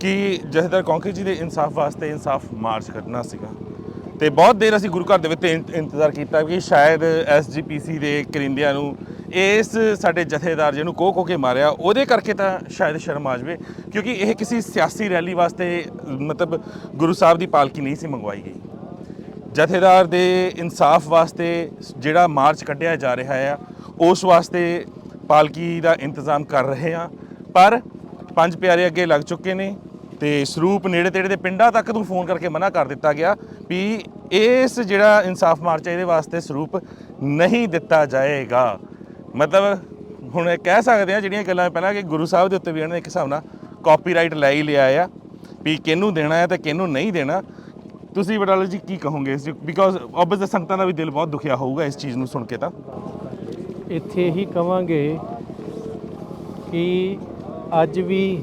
ਕਿ ਜਥੇਦਾਰ ਕੌਂਕੇ ਜੀ ਦੇ ਇਨਸਾਫ ਵਾਸਤੇ ਇਨਸਾਫ ਮਾਰਚ ਕੱਢਣਾ ਸੀਗਾ। ਤੇ ਬਹੁਤ ਦੇਰ ਅਸੀਂ ਗੁਰੂ ਘਰ ਦੇ ਵਿੱਚ ਇੰ- ਇੰਤਜ਼ਾਰ ਕੀਤਾ ਕਿ ਸ਼ਾਇਦ ਐਸਜੀਪੀਸੀ ਦੇ ਕਰਿੰਦਿਆਂ ਨੂੰ ਇਸ ਸਾਡੇ ਜਥੇਦਾਰ ਜਿਹਨੂੰ ਕੋਹ ਕੋ ਕੇ ਮਾਰਿਆ, ਉਹਦੇ ਕਰਕੇ ਤਾਂ ਸ਼ਾਇਦ ਸ਼ਰਮ ਆ ਜਾਵੇ, ਕਿਉਂਕਿ ਇਹ ਕਿਸੇ ਸਿਆਸੀ ਰੈਲੀ ਵਾਸਤੇ ਮਤਲਬ ਗੁਰੂ ਸਾਹਿਬ ਦੀ ਪਾਲਕੀ ਨਹੀਂ ਸੀ ਮੰਗਵਾਈ ਗਈ। ਜਥੇਦਾਰ ਦੇ ਇਨਸਾਫ ਵਾਸਤੇ ਜਿਹੜਾ ਮਾਰਚ ਕੱਢਿਆ ਜਾ ਰਿਹਾ ਆ, ਉਸ ਵਾਸਤੇ ਪਾਲਕੀ ਦਾ ਇੰਤਜ਼ਾਮ ਕਰ ਰਹੇ ਆ, ਪਰ ਪੰਜ ਪਿਆਰੇ ਅੱਗੇ ਲੱਗ ਚੁੱਕੇ ਨੇ ਤੇ ਸਰੂਪ ਨੇੜੇ ਤੇੜੇ ਦੇ ਪਿੰਡਾਂ ਤੱਕ ਨੂੰ ਫੋਨ ਕਰਕੇ ਮਨਾ ਕਰ ਦਿੱਤਾ ਗਿਆ ਵੀ ਇਸ ਜਿਹੜਾ ਇਨਸਾਫ ਮਾਰਚ ਹੈ ਇਹਦੇ ਵਾਸਤੇ ਸਰੂਪ ਨਹੀਂ ਦਿੱਤਾ ਜਾਏਗਾ। ਮਤਲਬ ਹੁਣ ਇਹ ਕਹਿ ਸਕਦੇ ਆ ਜਿਹੜੀਆਂ ਗੱਲਾਂ ਪਹਿਲਾਂ ਕਿ ਗੁਰੂ ਸਾਹਿਬ ਦੇ ਉੱਤੇ ਵੀ ਇਹਨਾਂ ਨੇ ਇੱਕ ਹਿਸਾਬ ਨਾਲ ਕਾਪੀਰਾਈਟ ਲੈ ਹੀ ਲਿਆ ਆ ਵੀ ਕਿਹਨੂੰ ਦੇਣਾ ਹੈ ਤੇ ਕਿਹਨੂੰ ਨਹੀਂ ਦੇਣਾ। ਤੁਸੀਂ ਬਟਾਲਾ ਜੀ ਕੀ ਕਹੋਗੇ ਇਸ ਬਿਕੋਜ਼ ਆਬਵੀਅਸ ਸੰਗਤਾਂ ਦਾ ਵੀ ਦਿਲ ਬਹੁਤ ਦੁਖਿਆ ਹੋਊਗਾ ਇਸ ਚੀਜ਼ ਨੂੰ ਸੁਣ ਕੇ ਤਾਂ। ਇੱਥੇ ਹੀ ਕਵਾਂਗੇ ਕਿ ਅੱਜ ਵੀ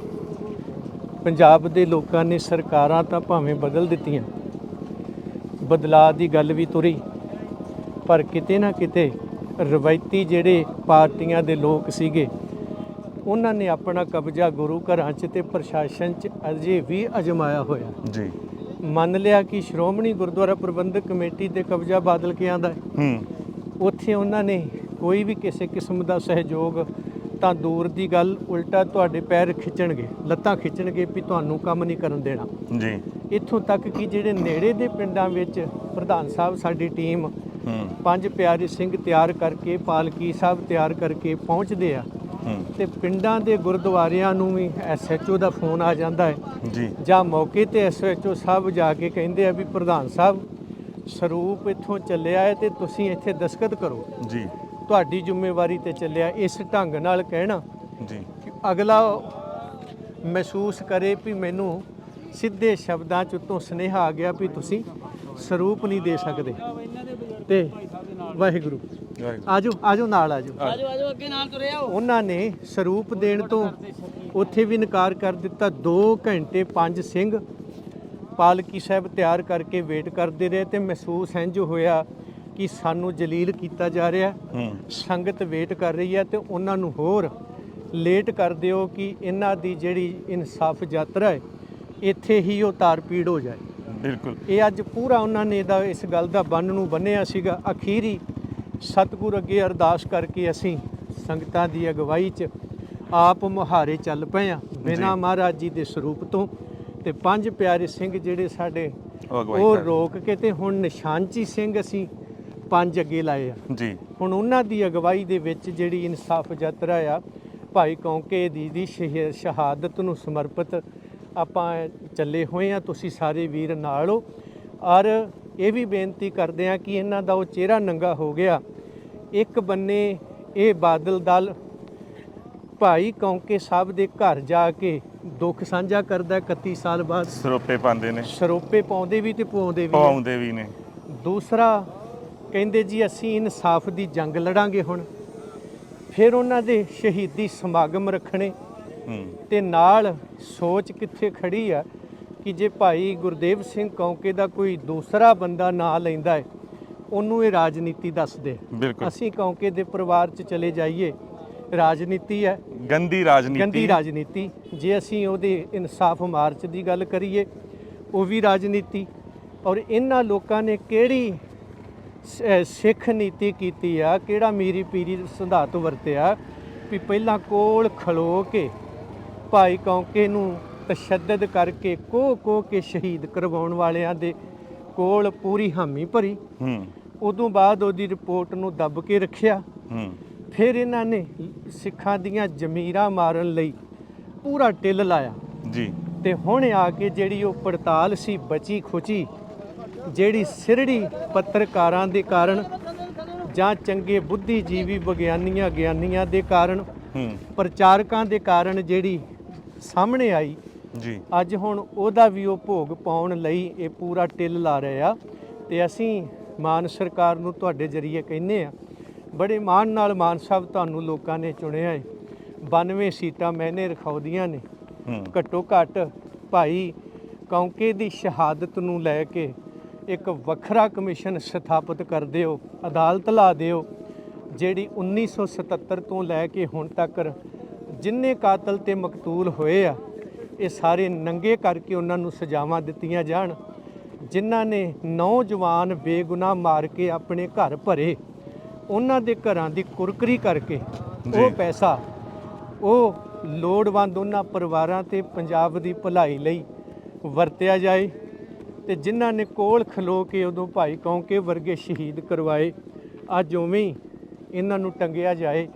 ਪੰਜਾਬ ਦੇ ਲੋਕਾਂ ਨੇ ਸਰਕਾਰਾਂ ਤਾਂ ਭਾਵੇਂ ਬਦਲ ਦਿੱਤੀਆਂ ਬਦਲਾਅ ਦੀ ਗੱਲ ਵੀ ਤੁਰੀ ਪਰ ਕਿਤੇ ਨਾ ਕਿਤੇ ਰਵਾਇਤੀ ਜਿਹੜੇ ਪਾਰਟੀਆਂ ਦੇ ਲੋਕ ਸੀਗੇ ਉਹਨਾਂ ਨੇ ਆਪਣਾ ਕਬਜ਼ਾ ਗੁਰੂ ਘਰਾਂ 'ਚ ਤੇ ਪ੍ਰਸ਼ਾਸਨ 'ਚ ਅਜੇ ਵੀ ਅਜਮਾਇਆ ਹੋਇਆ। ਜੀ। ਮੰਨ ਲਿਆ ਕਿ ਸ਼੍ਰੋਮਣੀ ਗੁਰਦੁਆਰਾ ਪ੍ਰਬੰਧਕ ਕਮੇਟੀ ਤੇ ਕਬਜ਼ਾ ਬਾਦਲ ਕੇ ਆਂਦਾ ਹੈ। ਹੂੰ। ਉੱਥੇ ਉਹਨਾਂ ਨੇ ਕੋਈ ਵੀ ਕਿਸੇ ਕਿਸਮ ਦਾ ਸਹਿਯੋਗ ਤਾਂ ਦੂਰ ਦੀ ਗੱਲ ਉਲਟਾ ਤੁਹਾਡੇ ਪੈਰ ਖਿੱਚਣਗੇ ਲੱਤਾਂ ਖਿੱਚਣਗੇ ਵੀ ਤੁਹਾਨੂੰ ਕੰਮ ਨਹੀਂ ਕਰਨ ਦੇਣਾ। ਜੀ। ਇੱਥੋਂ ਤੱਕ ਕਿ ਜਿਹੜੇ ਨੇੜੇ ਦੇ ਪਿੰਡਾਂ ਵਿੱਚ ਪ੍ਰਧਾਨ ਸਾਹਿਬ ਸਾਡੀ ਟੀਮ ਪੰਜ ਪਿਆਰੇ ਸਿੰਘ ਤਿਆਰ ਕਰਕੇ ਪਾਲਕੀ ਸਾਹਿਬ ਤਿਆਰ ਕਰਕੇ ਪਹੁੰਚਦੇ ਆ। ਤੇ ਪਿੰਡਾਂ ਦੇ ਗੁਰਦੁਆਰਿਆਂ ਨੂੰ ਵੀ ਐਸਐਚਓ ਦਾ ਫੋਨ ਆ ਜਾਂਦਾ ਹੈ। ਜੀ। ਜਾਂ ਮੌਕੇ ਤੇ ਐਸਐਚਓ ਸਾਹਿਬ ਜਾ ਕੇ ਕਹਿੰਦੇ ਆ ਵੀ ਪ੍ਰਧਾਨ ਸਾਹਿਬ ਸਰੂਪ ਇੱਥੋਂ ਚੱਲਿਆ ਹੈ ਤੇ ਤੁਸੀਂ ਇੱਥੇ ਦਸਖਤ ਕਰੋ। ਜੀ। ਤੁਹਾਡੀ ਜ਼ਿੰਮੇਵਾਰੀ ਤੇ ਚੱਲਿਆ ਇਸ ਢੰਗ ਨਾਲ ਕਹਿਣਾ ਜੀ। ਕਿ ਅਗਲਾ ਮਹਿਸੂਸ ਕਰੇ ਵੀ ਮੈਨੂੰ ਸਿੱਧੇ ਸ਼ਬਦਾਂ ਚ ਉੱਤੋਂ ਸੁਨੇਹਾ ਆ ਗਿਆ ਵੀ ਤੁਸੀਂ ਸਰੂਪ ਨਹੀਂ ਦੇ ਸਕਦੇ। ਤੇ ਵਾਹਿਗੁਰੂ। ਆਜੋ ਆਜੋ ਨਾਲ ਆਜੋ। ਆਜੋ। ਆਜੋ ਅੱਗੇ ਨਾਲ ਤੁਰੇ ਆਓ। ਉਹਨਾਂ ਨੇ ਸਰੂਪ ਦੇਣ ਤੋਂ ਉੱਥੇ ਵੀ ਇਨਕਾਰ ਕਰ ਦਿੱਤਾ। 2 ਘੰਟੇ ਪੰਜ ਸਿੰਘ ਪਾਲਕੀ ਸਾਹਿਬ ਤਿਆਰ ਕਰਕੇ ਵੇਟ ਕਰਦੇ ਰਹੇ ਤੇ ਮਹਿਸੂਸ ਇੰਝ ਹੋਇਆ ਕਿ ਸਾਨੂੰ ਜਲੀਲ ਕੀਤਾ ਜਾ ਰਿਹਾ ਹੂੰ। ਸੰਗਤ ਵੇਟ ਕਰ ਰਹੀ ਹੈ ਤੇ ਉਹਨਾਂ ਨੂੰ ਹੋਰ ਲੇਟ ਕਰ ਦਿਓ ਕਿ ਇਹਨਾਂ ਦੀ ਜਿਹੜੀ ਇਨਸਾਫ ਯਾਤਰਾ ਹੈ ਇੱਥੇ ਹੀ ਉਹ ਤਾਰਪੀੜ ਹੋ ਜਾਏ। ਬਿਲਕੁਲ। ਇਹ ਅੱਜ ਪੂਰਾ ਉਹਨਾਂ ਨੇ ਦਾ ਇਸ ਗੱਲ ਦਾ ਬੰਨ ਨੂੰ ਬੰਨਿਆ ਸੀਗਾ। ਅਖੀਰੀ ਸਤਿਗੁਰ ਅੱਗੇ ਅਰਦਾਸ ਕਰਕੇ ਅਸੀਂ ਸੰਗਤਾਂ ਦੀ ਅਗਵਾਈ 'ਚ ਆਪ ਮੁਹਾਰੇ ਚੱਲ ਪਏ ਆ ਬਿਨਾਂ ਮਹਾਰਾਜ ਜੀ ਦੇ ਸਰੂਪ ਤੋਂ ਤੇ ਪੰਜ ਪਿਆਰੇ ਸਿੰਘ ਜਿਹੜੇ ਸਾਡੇ ਉਹ ਰੋਕ ਕੇ ਤੇ ਹੁਣ ਨਿਸ਼ਾਨਚੀ ਸਿੰਘ ਅਸੀਂ ਪੰਜ ਅੱਗੇ ਲਾਏ ਆ। ਜੀ। ਹੁਣ ਉਹਨਾਂ ਦੀ ਅਗਵਾਈ ਦੇ ਵਿੱਚ ਜਿਹੜੀ ਇਨਸਾਫ ਯਾਤਰਾ ਆ ਭਾਈ ਕੌਂਕੇ ਦੀ ਦੀ ਸ਼ਹੀ- ਸ਼ਹਾਦਤ ਨੂੰ ਸਮਰਪਿਤ ਆਪਾਂ ਚੱਲੇ ਹੋਏ ਆ ਤੁਸੀਂ ਸਾਰੇ ਵੀਰ ਨਾਲ ਹੋ। ਔਰ ਇਹ ਵੀ ਬੇਨਤੀ ਕਰਦੇ ਆ ਕਿ ਇਹਨਾਂ ਦਾ ਉਹ ਚਿਹਰਾ ਨੰਗਾ ਹੋ ਗਿਆ। ਇੱਕ ਬੰਨੇ ਇਹ ਬਾਦਲ ਦਲ ਭਾਈ ਕੌਂਕੇ ਸਾਹਿਬ ਦੇ ਘਰ ਜਾ ਕੇ ਦੁੱਖ ਸਾਂਝਾ ਕਰਦਾ 31 ਸਾਲ ਬਾਅਦ ਸਰੋਪੇ ਪਾਉਂਦੇ ਨੇ। ਸਰੋਪੇ ਪਾਉਂਦੇ ਵੀ ਤੇ ਪਾਉਂਦੇ ਵੀ। ਪਾਉਂਦੇ ਵੀ ਨੇ। ਦੂਸਰਾ ਕਹਿੰਦੇ ਜੀ ਅਸੀਂ ਇਨਸਾਫ ਦੀ ਜੰਗ ਲੜਾਂਗੇ ਹੁਣ। ਫਿਰ ਉਹਨਾਂ ਦੇ ਸ਼ਹੀਦੀ ਸਮਾਗਮ ਰੱਖਣੇ। ਤੇ ਨਾਲ ਸੋਚ ਕਿੱਥੇ ਖੜੀ ਆ ਕਿ ਜੇ ਭਾਈ ਗੁਰਦੇਵ ਸਿੰਘ ਕੌਂਕੇ ਦਾ ਕੋਈ ਦੂਸਰਾ ਬੰਦਾ ਨਾਂ ਲੈਂਦਾ ਹੈ ਉਹਨੂੰ ਇਹ ਰਾਜਨੀਤੀ ਦੱਸਦੇ ਅਸੀਂ ਕੌਂਕੇ ਦੇ ਪਰਿਵਾਰ 'ਚ ਚਲੇ ਜਾਈਏ। ਰਾਜਨੀਤੀ ਹੈ। ਗੰਦੀ ਰਾਜਨੀਤੀ। ਗੰਦੀ ਰਾਜਨੀਤੀ। ਜੇ ਅਸੀਂ ਉਹਦੇ ਇਨਸਾਫ ਮਾਰਚ ਦੀ ਗੱਲ ਕਰੀਏ ਉਹ ਵੀ ਰਾਜਨੀਤੀ। ਔਰ ਇਹਨਾਂ ਲੋਕਾਂ ਨੇ ਕਿਹੜੀ ਸਿੱਖ ਨੀਤੀ ਕੀਤੀ ਆ ਕਿਹੜਾ ਮੀਰੀ ਪੀਰੀ ਸਿਧਾਂਤ ਵਰਤਿਆ ਵੀ ਪਹਿਲਾਂ ਕੋਲ ਖਲੋ ਕੇ ਭਾਈ ਕੌਂਕੇ ਨੂੰ ਤਸ਼ੱਦਦ ਕਰਕੇ ਕੋਹ ਕੋਹ ਕੇ ਸ਼ਹੀਦ ਕਰਵਾਉਣ ਵਾਲਿਆਂ ਦੇ ਕੋਲ ਪੂਰੀ ਹਾਮੀ ਭਰੀ। ਹੂੰ। ਉਦੋਂ ਬਾਅਦ ਉਹਦੀ ਰਿਪੋਰਟ ਨੂੰ ਦੱਬ ਕੇ ਰੱਖਿਆ। ਹੂੰ। ਫਿਰ ਇਹਨਾਂ ਨੇ ਸਿੱਖਾਂ ਦੀਆਂ ਜ਼ਮੀਰਾਂ ਮਾਰਨ ਲਈ ਪੂਰਾ ਟਿੱਲ ਲਾਇਆ। ਜੀ। ਤੇ ਹੁਣ ਆ ਕੇ ਜਿਹੜੀ ਉਹ ਪੜਤਾਲ ਸੀ ਬਚੀ ਖੁਚੀ ਜਿਹੜੀ ਸਿਰੜੀ ਪੱਤਰਕਾਰਾਂ ਦੇ ਕਾਰਨ ਜਾਂ ਚੰਗੇ ਬੁੱਧੀਜੀਵੀ ਵਿਗਿਆਨੀਆਂ ਗਿਆਨੀਆਂ ਦੇ ਕਾਰਨ ਪ੍ਰਚਾਰਕਾਂ ਦੇ ਕਾਰਨ ਜਿਹੜੀ ਸਾਹਮਣੇ ਆਈ ਜੀ। ਅੱਜ ਹੁਣ ਉਹਦਾ ਵੀ ਉਹ ਭੋਗ ਪਾਉਣ ਲਈ ਇਹ ਪੂਰਾ ਟਿੱਲ ਲਾ ਰਹੇ ਆ। ਤੇ ਅਸੀਂ ਮਾਨ ਸਰਕਾਰ ਨੂੰ ਤੁਹਾਡੇ ਜਰੀਏ ਕਹਿੰਨੇ ਆ ਬੜੇ ਮਾਣ ਨਾਲ ਮਾਨ ਸਾਹਿਬ ਤੁਹਾਨੂੰ ਲੋਕਾਂ ਨੇ ਚੁਣਿਆ ਹੈ 92 ਸੀਟਾਂ ਮੈਨੇ ਰਖਾਉਦੀਆਂ ਨੇ। ਘੱਟੋ ਘੱਟ ਭਾਈ ਕੌਂਕੇ ਦੀ ਸ਼ਹਾਦਤ ਨੂੰ ਲੈ ਕੇ ਇੱਕ ਵੱਖਰਾ ਕਮਿਸ਼ਨ ਸਥਾਪਿਤ ਕਰ ਦਿਓ ਅਦਾਲਤ ਲਾ ਦਿਓ ਜਿਹੜੀ 1977 ਤੋਂ ਲੈ ਕੇ ਹੁਣ ਤੱਕ ਜਿੰਨੇ ਕਾਤਲ ਤੇ ਮਕਤੂਲ ਹੋਏ ਆ ਇਹ ਸਾਰੇ ਨੰਗੇ ਕਰਕੇ ਉਹਨਾਂ ਨੂੰ ਸਜ਼ਾਵਾਂ ਦਿੱਤੀਆਂ ਜਾਣ ਜਿਨ੍ਹਾਂ ਨੇ ਨੌਜਵਾਨ ਬੇਗੁਨਾਹ ਮਾਰ ਕੇ ਆਪਣੇ ਘਰ ਭਰੇ ਉਹਨਾਂ ਦੇ ਘਰਾਂ ਦੀ ਕੁਰਕਰੀ ਕਰਕੇ। ਉਹ ਪੈਸਾ ਉਹ ਲੋੜਵੰਦ ਉਹਨਾਂ ਪਰਿਵਾਰਾਂ ਤੇ ਪੰਜਾਬ ਦੀ ਭਲਾਈ ਲਈ ਵਰਤਿਆ ਜਾਏ ਤੇ ਜਿਨ੍ਹਾਂ ਨੇ ਕੋਲ ਖਲੋ ਕੇ ਉਦੋਂ ਭਾਈ ਕੌਂਕੇ ਵਰਗੇ ਸ਼ਹੀਦ ਕਰਵਾਏ। ਅੱਜ ਉਵੇਂ ਇਹਨਾਂ ਨੂੰ ਟੰਗਿਆ ਜਾਏ।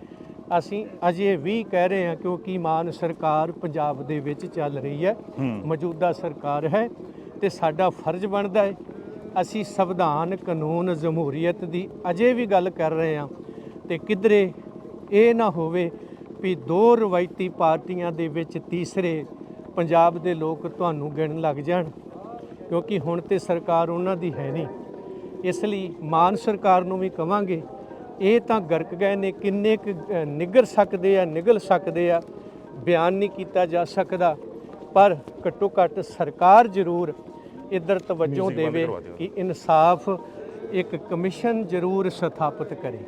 ਅਸੀਂ ਅਜੇ ਵੀ ਕਹਿ ਰਹੇ ਹਾਂ ਕਿਉਂਕਿ ਮਾਨ ਸਰਕਾਰ ਪੰਜਾਬ ਦੇ ਵਿੱਚ ਚੱਲ ਰਹੀ ਹੈ। ਮੌਜੂਦਾ ਸਰਕਾਰ ਹੈ ਤੇ ਸਾਡਾ ਫਰਜ਼ ਬਣਦਾ ਹੈ। ਅਸੀਂ ਸੰਵਿਧਾਨ ਕਾਨੂੰਨ ਜਮਹੂਰੀਅਤ ਦੀ ਅਜੇ ਵੀ ਗੱਲ ਕਰ ਰਹੇ ਹਾਂ ਤੇ ਕਿਧਰੇ ਇਹ ਨਾ ਹੋਵੇ ਵੀ ਦੋ ਰਵਾਇਤੀ ਪਾਰਟੀਆਂ ਦੇ ਵਿੱਚ ਤੀਸਰੇ ਪੰਜਾਬ ਦੇ ਲੋਕ ਤੁਹਾਨੂੰ ਗਿਣਨ ਲੱਗ ਜਾਣ। ਕਿਉਂਕਿ ਹੁਣ ਤੇ ਸਰਕਾਰ ਉਹਨਾਂ ਦੀ ਹੈ ਨਹੀਂ। ਇਸ ਲਈ ਮਾਨ ਸਰਕਾਰ ਨੂੰ ਵੀ ਕਵਾਂਗੇ ਇਹ ਤਾਂ ਗਰਕ ਗਏ ਨੇ ਕਿੰਨੇ ਕੁ, ਨਿੱਗਰ ਸਕਦੇ ਆ ਨਿਗਲ ਸਕਦੇ ਆ ਬਿਆਨ ਨਹੀਂ ਕੀਤਾ ਜਾ ਸਕਦਾ। ਪਰ ਘੱਟੋ ਘੱਟ ਸਰਕਾਰ ਜ਼ਰੂਰ ਇਧਰ ਤਵੱਜੋ ਦੇਵੇ। ਕਿ ਇਨਸਾਫ ਇੱਕ ਕਮਿਸ਼ਨ ਜ਼ਰੂਰ ਸਥਾਪਿਤ ਕਰੇ।